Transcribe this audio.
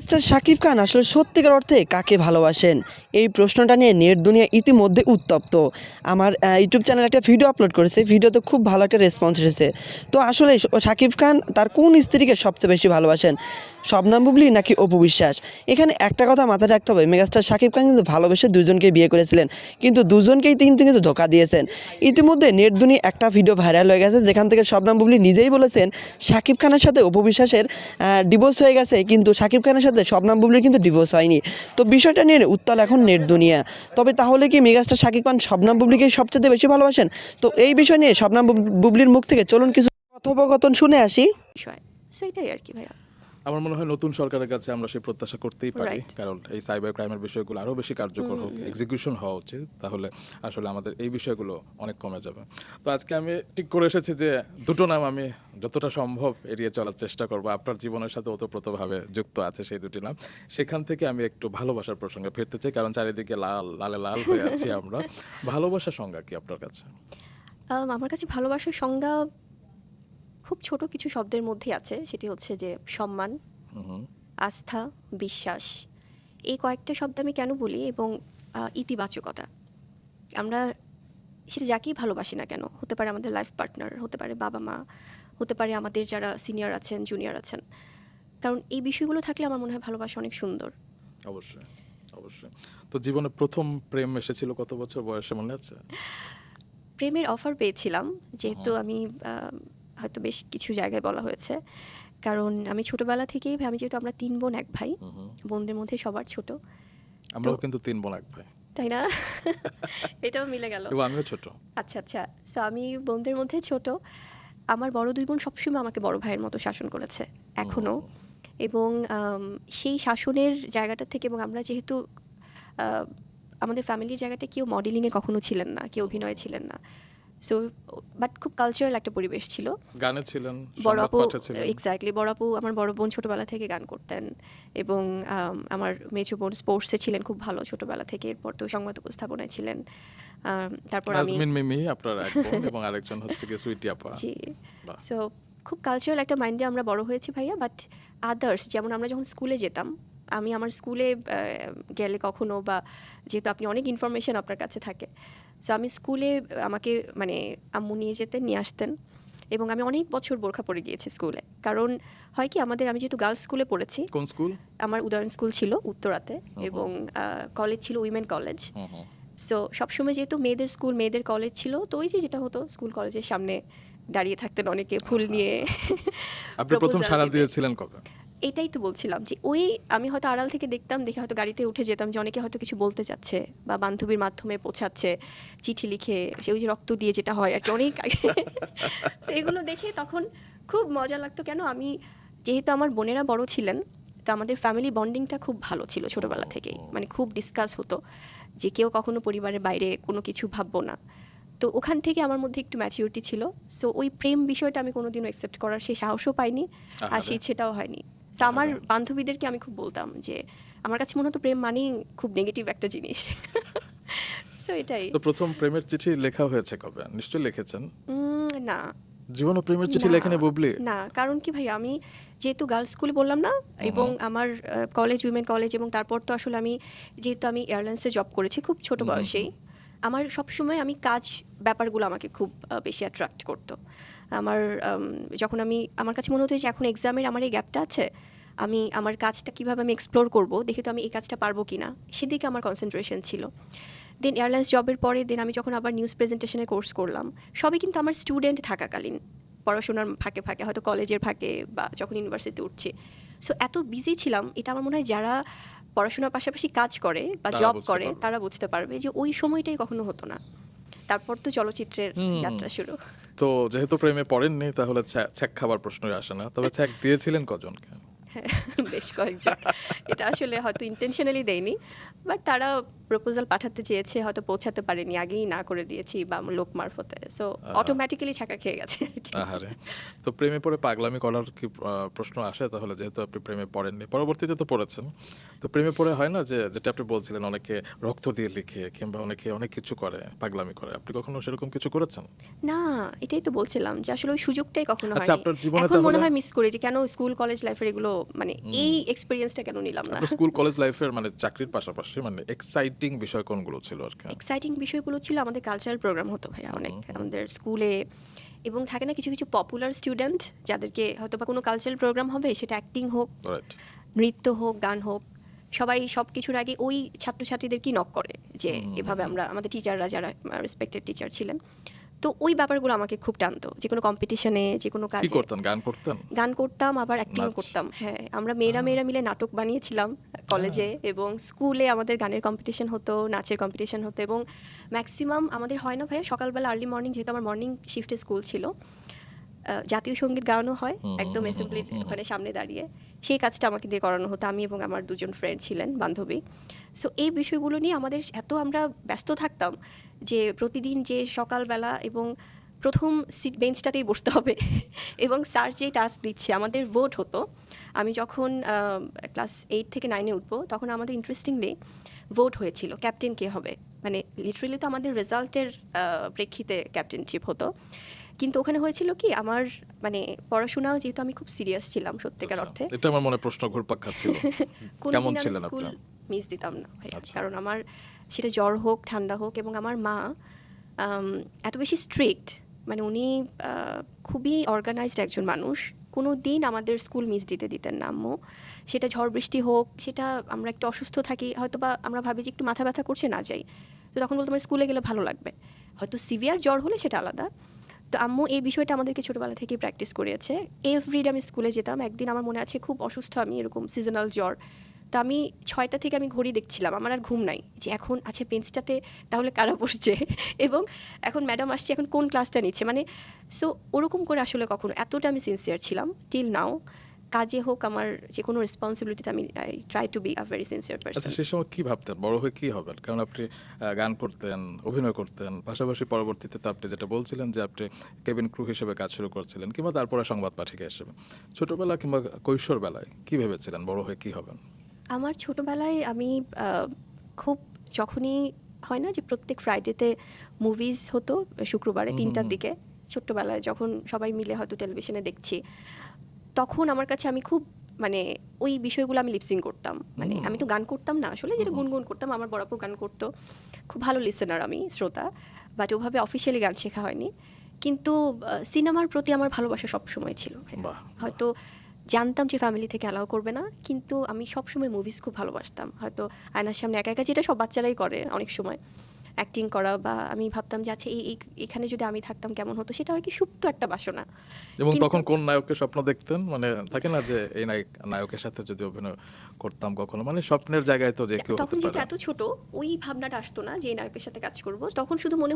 Megastar Shakib খান আসলে সত্যিকার অর্থে কাকে ভালোবাসেন? এই প্রশ্নটা নিয়ে নেট দুনিয়া ইতিমধ্যে উত্তপ্ত। আমার ইউটিউব চ্যানেলে একটা ভিডিও আপলোড করেছে। ভিডিওতে খুব ভালো একটা রেসপন্স এসেছে। তো আসলে শাকিব খান তার কোন স্ত্রীকে সবচেয়ে বেশি ভালোবাসেন? শবনাম বুবলি নাকি অপু বিশ্বাস? এখানে একটা কথা মাথায় রাখতে হবে। মেগাস্টার শাকিব খান কিন্তু ভালোবেসে দুজনকে বিয়ে করেছিলেন। কিন্তু দুজনকেই কিন্তু কিন্তু ধোকা দিয়েছেন। ইতিমধ্যে নেট দুনিয়া একটা ভিডিও ভাইরাল হয়ে গেছে, যেখান থেকে শবনাম বুবলি নিজেই বলেছেন শাকিব খানের সাথে অপু বিশ্বাসের ডিভোর্স হয়ে গেছে। কিন্তু শাকিব খানের সাথে শবনাম বুবলির কিন্তু ডিভোর্স হয়নি। তো বিষয়টা নিয়ে উত্তাল এখন নেট দুনিয়া। তবে তাহলে কি মেগাস্টার শাকিব খান শবনাম বুবলিকে সবচেয়ে বেশি ভালোবাসেন? তো এই বিষয় নিয়ে শবনাম বুব- বুবলির মুখ থেকে চলুন কিছু কথোপকথন শুনে আসি। সো এটাই আর কি ভাইয়া। আমার মনে হয় নতুন সরকারের কাছে আমরা সেই প্রত্যাশা করতেই পারি। কারণ এই সাইবার ক্রাইমের বিষয়গুলো আরও বেশি কার্যকর হোক এক্সিকিউশন হওয়া উচিত তাহলে আসলে আমাদের এই বিষয়গুলো অনেক কমে যাবে। তো আজকে আমি ঠিক করে এসেছি যে দুটো নাম আমি যতটা সম্ভব এড়িয়ে চলার চেষ্টা করব। আপনার জীবনের সাথে ওতপ্রোতভাবে যুক্ত আছে সেই দুটি নাম। সেখান থেকে আমি একটু ভালোবাসার প্রসঙ্গে ফিরতে চাই কারণ চারিদিকে লাল লালে লাল হয়ে আছি আমরা। ভালোবাসার সংজ্ঞা কি আপনার কাছে? আমার কাছে ভালোবাসার সংজ্ঞা খুব ছোট কিছু শব্দের মধ্যে আছে সেটি হচ্ছে যে সম্মান আস্থা বিশ্বাস। এই কয়েকটা শব্দ আমি কেন বলি এবং ইতিবাচকতা? আমরা সেটা যাকেই ভালোবাসি না কেন হতে পারে আমাদের লাইফ পার্টনার হতে পারে বাবা মা হতে পারে আমাদের যারা সিনিয়র আছেন জুনিয়র আছেন। কারণ এই বিষয়গুলো থাকলে আমার মনে হয় ভালোবাসা অনেক সুন্দর। অবশ্যই অবশ্যই। তো জীবনে প্রথম প্রেম এসেছিল কত বছর বয়সে মনে আছে? প্রেমের অফার পেয়েছিলাম যেহেতু আমি আম, হয়তো বেশ কিছু জায়গায় বলা হয়েছে। কারণ আমি ছোটবেলা থেকেই আমি যেহেতু আমরা তিন বোন এক ভাই বোনদের মধ্যে সবার ছোট। আমরাও কিন্তু তিন বোন এক ভাই। তাই না? এটাও মিলে গেল। আমিও ছোট। আচ্ছা আচ্ছা। সো আমি বোনদের মধ্যে ছোট। আমার বড় দুই বোন সবসময় আমাকে বড় ভাইয়ের মতো শাসন করেছে এখনও এবং সেই শাসনের জায়গাটা থেকে এবং আমরা যেহেতু আমাদের ফ্যামিলির জায়গাটা কেউ মডেলিংয়ে কখনো ছিলেন না কেউ অভিনয়ে ছিলেন না। সো বাট খুব কালচারাল একটা পরিবেশ ছিল। গানে ছিলেন বড় আপু এক্স্যাক্টলি বড় আপু আমার বড় বোন ছোটবেলা থেকে গান করতেন এবং আম, আমার মেজো বোন স্পোর্টসে ছিলেন খুব ভালো ছোটবেলা থেকে এরপর তো সংবাদ উপস্থাপনায় ছিলেন। তারপর আমি মিমি আপনার এক বোন এবং আরেকজন হচ্ছে কি সুইটি আপা। জি। সো খুব কালচারাল একটা মাইন্ডে আমরা বড় হয়েছি ভাইয়া বাট আদার্স যেমন আমরা যখন স্কুলে যেতাম আমি আমার স্কুলে গেলে কখনো বা যেহেতু আপনি অনেক ইনফরমেশন আপনার কাছে থাকে সো আমি স্কুলে আমাকে মানে আম্মু নিয়ে যেতেন নিয়ে আসতেন এবং আমি অনেক বছর বোরখা পরে গিয়েছি স্কুলে। কারণ হয় কি আমাদের আমি যেহেতু গার্লস স্কুলে পড়েছি কোন স্কুল? আমার উদাহরণ স্কুল ছিল উত্তরাতে এবং কলেজ ছিল উইমেন কলেজ সো সবসময় যেহেতু মেয়েদের স্কুল মেয়েদের কলেজ ছিল তো ওই যে যেটা হতো স্কুল কলেজের সামনে দাঁড়িয়ে থাকতেন অনেকে ফুল নিয়ে আপনি প্রথম সাড়া দিয়েছিলেন কবে এটাই তো বলছিলাম যে ওই আমি হয়তো আড়াল থেকে দেখতাম দেখে হয়তো গাড়িতে উঠে যেতাম যে অনেকে হয়তো কিছু বলতে চাচ্ছে বা বান্ধবীর মাধ্যমে পৌঁছাচ্ছে চিঠি লিখে সে ওই যে রক্ত দিয়ে যেটা হয় আর কি অনেক এগুলো দেখে তখন খুব মজা লাগতো কেন আমি যেহেতু আমার বোনেরা বড় ছিলেন তো আমাদের ফ্যামিলি বন্ডিংটা খুব ভালো ছিল ছোটবেলা থেকেই মানে খুব ডিসকাস হতো যে কেউ কখনো পরিবারের বাইরে কোনো কিছু ভাববো না। তো ওখান থেকে আমার মধ্যে একটু ম্যাচিউরিটি ছিল সো ওই প্রেম বিষয়টা আমি কোনোদিনও অ্যাকসেপ্ট করার সেই সাহসও পাইনি আর সেই ইচ্ছেটাও হয়নি। তো আমার বান্ধবীদেরকে আমি খুব বলতাম যে আমার কাছে মনে হতো প্রেম মানেই খুব নেগেটিভ একটা জিনিস. সো এটাই। তো প্রথম প্রেমের চিঠি লেখা হয়েছে কবে? নিশ্চয়ই লিখেছেন? না। জীবনে প্রেমের চিঠি লেখেনি বুবলি? না কারণ কি ভাই আমি যেহেতু গার্লস স্কুলে বললাম না এবং আমার কলেজ উইমেন কলেজ এবং তারপর তো আসলে আমি যেহেতু আমি এয়ারলাইন্সে জব করেছি খুব ছোট বয়সেই আমার সবসময় আমি কাজ ব্যাপারগুলো আমাকে খুব বেশি অ্যাট্রাক্ট করতো। আমার যখন আমি আমার কাছে মনে হতো যে এখন এক্সামের আমার এই গ্যাপটা আছে আমি আমার কাজটা কীভাবে আমি এক্সপ্লোর করব দেখে তো আমি এই কাজটা পারব কি না সেদিকে আমার কনসেন্ট্রেশন ছিল। দেন এয়ারলাইন্স জবের পরে দেন আমি যখন আবার নিউজ প্রেজেন্টেশনের কোর্স করলাম সবই কিন্তু আমার স্টুডেন্ট থাকাকালীন পড়াশোনার ফাঁকে ফাঁকে হয়তো কলেজের ফাঁকে বা যখন ইউনিভার্সিটিতে উঠছে। সো এত বিজি ছিলাম এটা আমার মনে হয় যারা পড়াশোনার পাশাপাশি কাজ করে বা জব করে তারা বুঝতে পারবে যে ওই সময়টাই কখনো হতো না। তারপর তো চলচ্চিত্রের যাত্রা শুরু। তো যেহেতু প্রেমে পড়েননি তাহলে ছ্যা- ছ্যাক খাবার প্রশ্নই আসে না। তবে ছ্যাক দিয়েছিলেন কজনকে? হ্যাঁ, বেশ কয়েকজন। এটা আসলে হয়তো ইন্টেনশনালি দেয়নি বাট তারা প্রপোজাল পাঠাতে চেয়েছে হয়তো পৌঁছাতে পারেনি আগেই না করে দিয়েছি বা লোক মারফতে। সো অটোমেটিক্যালি ছাকা খেয়ে গেছে আহারে তো প্রেমে পড়ে পাগলামি করার কি প্রশ্ন আসে? তাহলে যেহেতু আপনি প্রেমে পড়েননি পরবর্তীতে তো পড়েছেন। তো প্রেমে পড়ে হয় না যে যেটা আপনি বলছিলেন অনেকে রক্ত দিয়ে লিখে কিংবা অনেকে অনেক কিছু করে পাগলামি করে। আপনি কখনো সেরকম কিছু করেছেন? না এটাই তো বলছিলাম যে আসলে ওই সুযোগটাই কখনো আচ্ছা, হয়নি। আপনার জীবনে মনে হয় মিস করি যে কেন স্কুল কলেজ লাইফের এগুলো মানে এই এক্সপিরিয়েন্সটা কেন নিলাম? না। স্কুল কলেজ লাইফের মানে চাকরির পাশাপাশি মানে এক্সাইটিং বিষয় কোনগুলো ছিল আর কি? এক্সাইটিং বিষয়গুলো ছিল আমাদের কালচারাল প্রোগ্রাম হতো ভাইয়া অনেক আমাদের স্কুলে। এবং থাকে না কিছু কিছু পপুলার স্টুডেন্ট যাদেরকে হয়তো বা কোনো কালচারাল প্রোগ্রাম হবে সেটা অ্যাক্টিং হোক নৃত্য হোক গান হোক সবাই সব কিছুর আগে ওই ছাত্রছাত্রীদেরকেই নক করে যে এভাবে আমরা আমাদের টিচাররা যারা রেসপেক্টেড টিচার ছিলেন তো ওই ব্যাপারগুলো আমাকে খুব টানতো। যে কোনো কম্পিটিশনে যে কোনো কি করতাম করতেন? গান করতেন? গান করতাম আবার অ্যাক্টিং করতাম। হ্যাঁ আমরা মেয়েরা মেয়েরা মিলে নাটক বানিয়েছিলাম কলেজে এবং স্কুলে আমাদের গানের কম্পিটিশন হতো নাচের কম্পিটিশন হতো এবং ম্যাক্সিমাম আমাদের হয় না ভাইয়া সকালবেলা আর্লি মর্নিং যেহেতু আমার মর্নিং শিফটে স্কুল ছিল জাতীয় সংগীত গাওয়ানো হয় একদম অ্যাসেম্বলির ওখানে সামনে দাঁড়িয়ে। সেই কাজটা আমাকে দিয়ে করানো হতো আমি এবং আমার দুজন ফ্রেন্ড ছিলেন বান্ধবী। সো এই বিষয়গুলো নিয়ে আমাদের এত আমরা ব্যস্ত থাকতাম যে প্রতিদিন যে সকালবেলা এবং প্রথম সিট বেঞ্চটাতেই বসতে হবে। এবং স্যার যে টাস্ক দিচ্ছে আমাদের ভোট হতো। আমি যখন ক্লাস এইট থেকে নাইনে উঠবো তখন আমাদের ইন্টারেস্টিংলি ভোট হয়েছিল ক্যাপ্টেন কে হবে। মানে লিটারেলি তো আমাদের রেজাল্টের প্রেক্ষিতে ক্যাপ্টেনশিপ হতো। কিন্তু ওখানে হয়েছিল কি আমার মানে পড়াশোনাও যেহেতু আমি খুব সিরিয়াস ছিলাম সত্যিকার আচ্ছা, অর্থে। এটা আমার মনে প্রশ্ন ঘুরপাক খাচ্ছিল। কেমন ছিলেন স্কুল আপনি মিস দিতাম না আচ্ছা। কারণ আমার সেটা জ্বর হোক ঠান্ডা হোক এবং আমার মা এত বেশি স্ট্রিক্ট মানে উনি খুবই অর্গানাইজড একজন মানুষ। কোনো দিন আমাদের স্কুল মিস দিতে দিতেন না আম্মু। সেটা ঝড় বৃষ্টি হোক সেটা আমরা একটু অসুস্থ থাকি হয়তো বা আমরা ভাবি যে একটু মাথা ব্যথা করছে না যাই। তো তখন বলতো আমার স্কুলে গেলে ভালো লাগবে। হয়তো সিভিয়ার জ্বর হলে সেটা আলাদা তো আম্মু এই বিষয়টা আমাদেরকে ছোটোবেলা থেকেই প্র্যাকটিস করিয়েছে। এভরিডে আমি স্কুলে যেতাম, একদিন আমার মনে আছে খুব অসুস্থ আমি এরকম সিজনাল জ্বর। তো আমি ছয়টা থেকে আমি ঘড়ি দেখছিলাম, আমার আর ঘুম নাই। যে এখন আছে বেঞ্চটাতে তাহলে কারা বসছে? এবং এখন ম্যাডাম আসছে, এখন কোন ক্লাসটা নিচ্ছে? মানে সো ওরকম করে আসলে কখনো, এতটা আমি সিনসিয়ার ছিলাম টিল নাও কাজে হোক আমার যে কোনো রেসপন্সিবিলিটিতে আমি I try to be a very sincere আচ্ছা পার্সন সেই সময় কি ভাবতেন? বড় হয়ে কি হবেন? কারণ আপনি গান করতেন অভিনয় করতেন পাশাপাশি পরবর্তীতে তো আপনি যেটা বলছিলেন যে আপনি কেবিন ক্রু হিসেবে কাজ শুরু করছিলেন কিংবা তারপরে সংবাদ পাঠিকা হিসেবে ছোটবেলা কিংবা কৈশোর বেলায় কি ভেবেছিলেন বড় হয়ে কি হবেন? আমার ছোটবেলায় আমি খুব যখনই হয় না যে প্রত্যেক ফ্রাইডেতে মুভিজ হতো শুক্রবারে তিনটার দিকে। ছোট্টবেলায় যখন সবাই মিলে হয়তো টেলিভিশনে দেখছি তখন আমার কাছে আমি খুব মানে ওই বিষয়গুলো আমি লিপসিং করতাম। মানে আমি তো গান করতাম না আসলে যেটা গুনগুন করতাম আমার বরাবর গান করতো। খুব ভালো লিসেনার আমি শ্রোতা। বাট ওভাবে অফিসিয়ালি গান শেখা হয়নি। কিন্তু সিনেমার প্রতি আমার ভালোবাসা সবসময় ছিল। হয়তো জানতাম যে ফ্যামিলি থেকে অ্যালাউ করবে না কিন্তু আমি সবসময় মুভিজ খুব ভালোবাসতাম। হয়তো আয়নার সামনে একা একা যেটা সব বাচ্চারাই করে অনেক সময়। অ্যাক্টিং করা বা আমি ভাবতাম যে আচ্ছা এই এখানে যদি আমি থাকতাম কেমন হতো সেটা হয় কি সুপ্ত একটা বাসনা। এবং তখন কোন নায়ককে স্বপ্ন দেখতেন? মানে থাকে না যে এই নায়ক নায়কের সাথে যদি অভিনয় করতাম কখনো মানে স্বপ্নের জায়গায় তো যে কেউ তখন যেটা এত ছোট ওই ভাবনাটা আসতো না যে এই নায়কের সাথে কাজ করব। তখন শুধু মনে